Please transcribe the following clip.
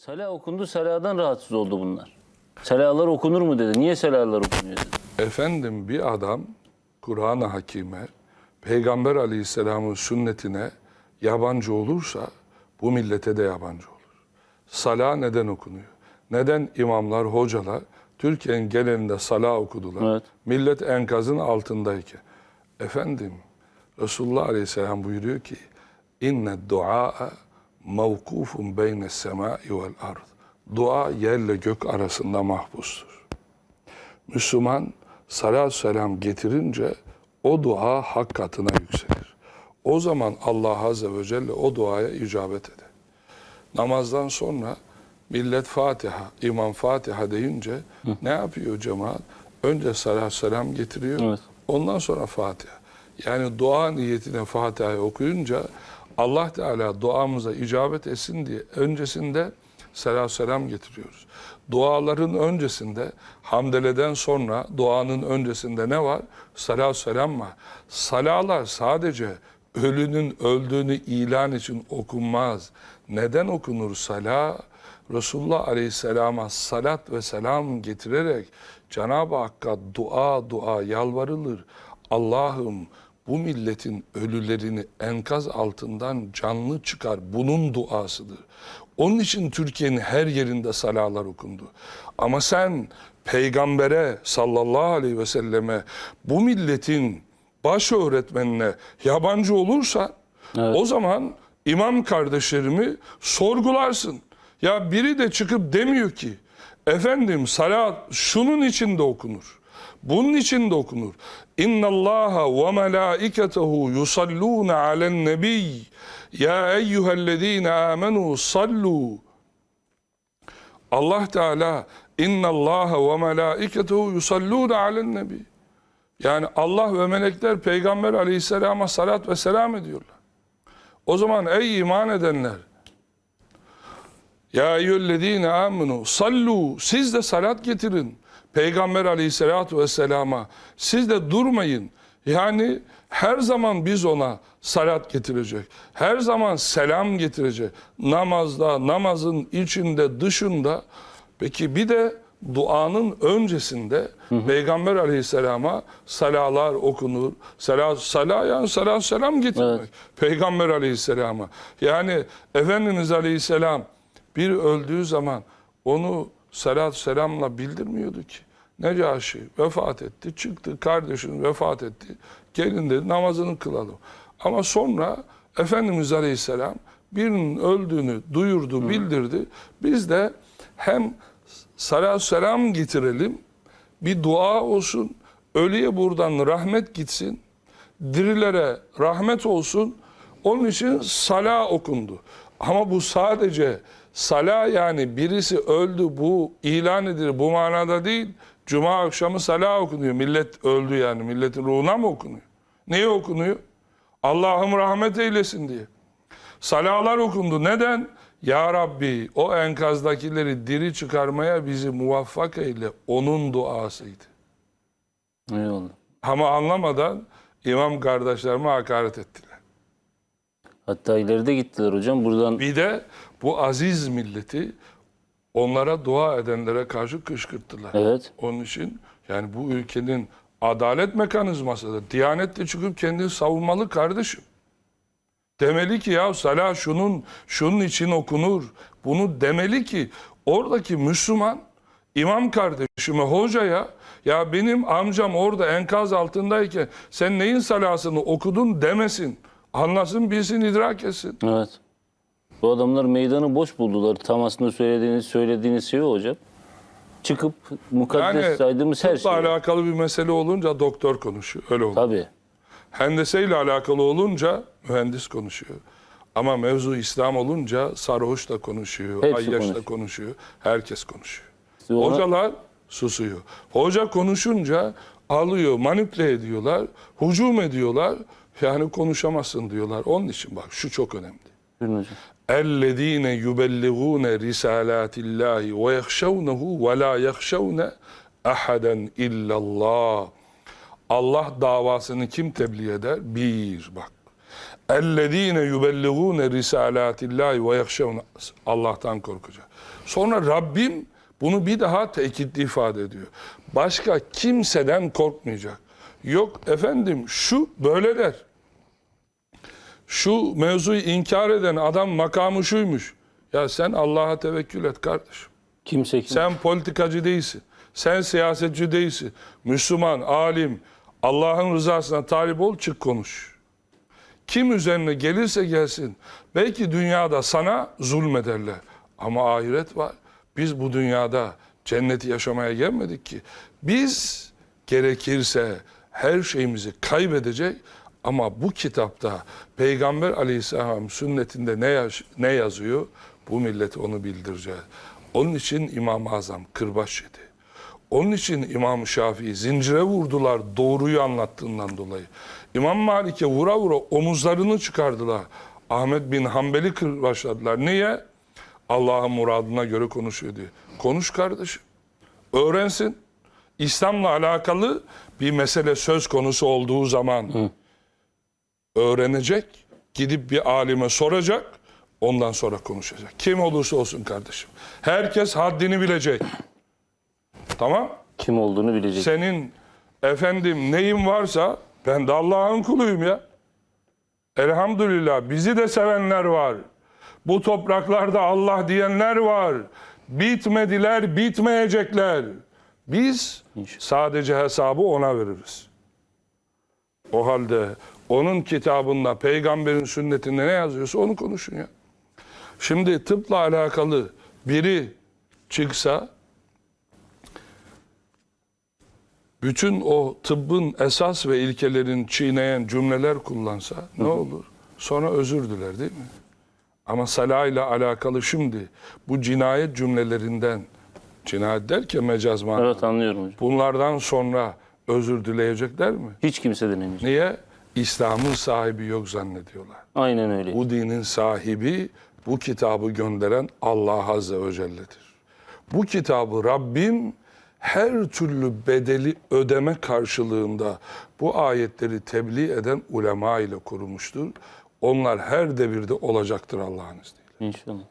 Salah okundu, salahdan rahatsız oldu bunlar. Salahlar okunur mu dedi. Niye salahlar okunuyor dedi. Efendim bir adam Kur'an-ı Hakime, Peygamber Aleyhisselam'ın sünnetine yabancı olursa bu millete de yabancı olur. Salah neden okunuyor? Neden imamlar, hocalar Türkiye'nin genelinde salah okudular? Evet. Millet enkazın altındayken. Efendim Resulullah Aleyhisselam buyuruyor ki inne duaa mevkufun beyne semai vel ard. Dua yerle gök arasında mahpustur. Müslüman salat selam getirince o dua hak katına yükselir. O zaman Allah Azze ve Celle o duaya icabet eder. Namazdan sonra millet Fatiha, imam Fatiha deyince ne yapıyor cemaat? Önce salat selam getiriyor. Evet. Ondan sonra Fatiha. Yani dua niyetine Fatiha'yı okuyunca Allah Teala duamıza icabet etsin diye öncesinde selam selam getiriyoruz. Duaların öncesinde hamdeleden sonra duanın öncesinde ne var? Salat selam var. Salalar sadece ölünün öldüğünü ilan için okunmaz. Neden okunur salah? Resulullah Aleyhisselam'a salat ve selam getirerek Cenab-ı Hakk'a dua dua yalvarılır. Allah'ım bu milletin ölülerini enkaz altından canlı çıkar. Bunun duasıdır. Onun için Türkiye'nin her yerinde salalar okundu. Ama sen peygambere sallallahu aleyhi ve selleme bu milletin baş öğretmenine yabancı olursa Evet. o zaman imam kardeşlerimi sorgularsın. Ya biri de çıkıp demiyor ki efendim salat şunun için de okunur. Bunun için de okunur. İnna Allaha ve melaiketehu yusalluna alen nebiy. Ya eyyühellezine amenu sallu. Allah Teala inna Allaha ve melaiketehu yusalluna alen nebi. Yani Allah ve melekler peygamber aleyhisselama salat ve selam ediyorlar. O zaman ey iman edenler ya eyyühellezine amenu sallu siz de salat getirin. Peygamber aleyhissalatu vesselama siz de durmayın. Yani her zaman biz ona salat getirecek. Her zaman selam getirecek. Namazda, namazın içinde, dışında. Peki bir de duanın öncesinde Peygamber aleyhisselama salalar okunur. Salat, salah yani salat selam getirmek. Evet. Peygamber aleyhisselama. Yani Efendimiz aleyhisselam bir öldüğü zaman onu salat selamla bildirmiyordu ki. Necaşi vefat etti, çıktı kardeşin vefat etti. Gelin dedi namazını kılalım. Ama sonra Efendimiz Aleyhisselam birinin öldüğünü duyurdu, bildirdi. Biz de hem salat selam getirelim, bir dua olsun, ölüye buradan rahmet gitsin, dirilere rahmet olsun. Onun için sala okundu. Ama bu sadece sala yani birisi öldü bu ilan edilir bu manada değil. Cuma akşamı sala okunuyor. Millet öldü yani. Milletin ruhuna mı okunuyor? Neye okunuyor? Allah'ım rahmet eylesin diye. Salalar okundu. Neden? Ya Rabbi o enkazdakileri diri çıkarmaya bizi muvaffak eyle. Onun duasıydı. Eyvallah. Ama anlamadan imam kardeşlerime hakaret ettiler. Hatta ileride gittiler hocam. Buradan Bir de bu aziz milleti onlara dua edenlere karşı kışkırttılar. evet. Onun için yani bu ülkenin adalet mekanizması da Diyanet de çıkıp kendini savunmalı kardeşim. Demeli ki ya salah şunun şunun için okunur. Bunu demeli ki oradaki Müslüman imam kardeşime hocaya ya benim amcam orada enkaz altındayken sen neyin salasını okudun demesin. Anlasın bilsin idrak etsin. Evet. Bu adamlar meydanı boş buldular. Tam aslında söylediğiniz söylediğiniz şey o hocam. Çıkıp mukaddes Yani saydığımız her şey. alakalı bir mesele olunca doktor konuşuyor. Öyle olur. Tabii. Hendeseyle alakalı olunca mühendis konuşuyor. Ama mevzu İslam olunca sarhoş da konuşuyor, Hepsi ayyaş da konuşuyor. konuşuyor, herkes konuşuyor. Ona- Hocalar susuyor. Hoca konuşunca alıyor, manipüle ediyorlar, hücum ediyorlar. Yani konuşamazsın diyorlar. Onun için bak şu çok önemli. Buyurun hocam. اَلَّذ۪ينَ يُبَلِّغُونَ رِسَالَاتِ اللّٰهِ وَيَخْشَوْنَهُ وَلَا يَخْشَوْنَ اَحَدًا اِلَّا اللّٰهِ Allah davasını kim tebliğ eder? Bir bak. اَلَّذ۪ينَ يُبَلِّغُونَ رِسَالَاتِ اللّٰهِ وَيَخْشَوْنَ Allah'tan korkacak. Sonra Rabbim bunu bir daha tekitli ifade ediyor. Başka kimseden korkmayacak. Yok efendim şu böyle der. Şu mevzuyu inkar eden adam makamı şuymuş. Ya sen Allah'a tevekkül et kardeşim. Kimse kim? Sen politikacı değilsin. Sen siyasetçi değilsin. Müslüman, alim, Allah'ın rızasına talip ol, çık konuş. Kim üzerine gelirse gelsin, belki dünyada sana zulmederler. Ama ahiret var. Biz bu dünyada cenneti yaşamaya gelmedik ki. Biz gerekirse her şeyimizi kaybedecek ama bu kitapta Peygamber aleyhisselam sünnetinde ne, yaş- ne yazıyor? Bu millete onu bildireceğiz. Onun için İmam-ı Azam kırbaç yedi. Onun için İmam Şafii zincire vurdular doğruyu anlattığından dolayı. İmam Malik'e vura vura omuzlarını çıkardılar. Ahmet bin Hanbel'i kırbaçladılar. Niye? Allah'ın muradına göre konuşuyor diye. Konuş kardeşim. Öğrensin. İslam'la alakalı bir mesele söz konusu olduğu zaman öğrenecek, gidip bir alime soracak, ondan sonra konuşacak. Kim olursa olsun kardeşim. Herkes haddini bilecek. Tamam? Kim olduğunu bilecek. Senin efendim neyin varsa ben de Allah'ın kuluyum ya. Elhamdülillah bizi de sevenler var. Bu topraklarda Allah diyenler var. Bitmediler, bitmeyecekler. Biz sadece hesabı ona veririz. O halde onun kitabında, peygamberin sünnetinde ne yazıyorsa onu konuşun ya. Şimdi tıpla alakalı biri çıksa bütün o tıbbın esas ve ilkelerin çiğneyen cümleler kullansa ne olur? Sonra özür diler değil mi? Ama Salah ile alakalı şimdi bu cinayet cümlelerinden, cinayet derken mecaz manada, Evet anlıyorum hocam. bunlardan sonra özür dileyecekler mi? Hiç kimseden emir. Niye? İslam'ın sahibi yok zannediyorlar. Aynen öyle. Bu dinin sahibi, bu kitabı gönderen Allah Azze ve Celle'dir. Bu kitabı Rabbim her türlü bedeli ödeme karşılığında bu ayetleri tebliğ eden ulema ile kurmuştur. Onlar her devirde olacaktır Allah'ın izniyle. İnşallah.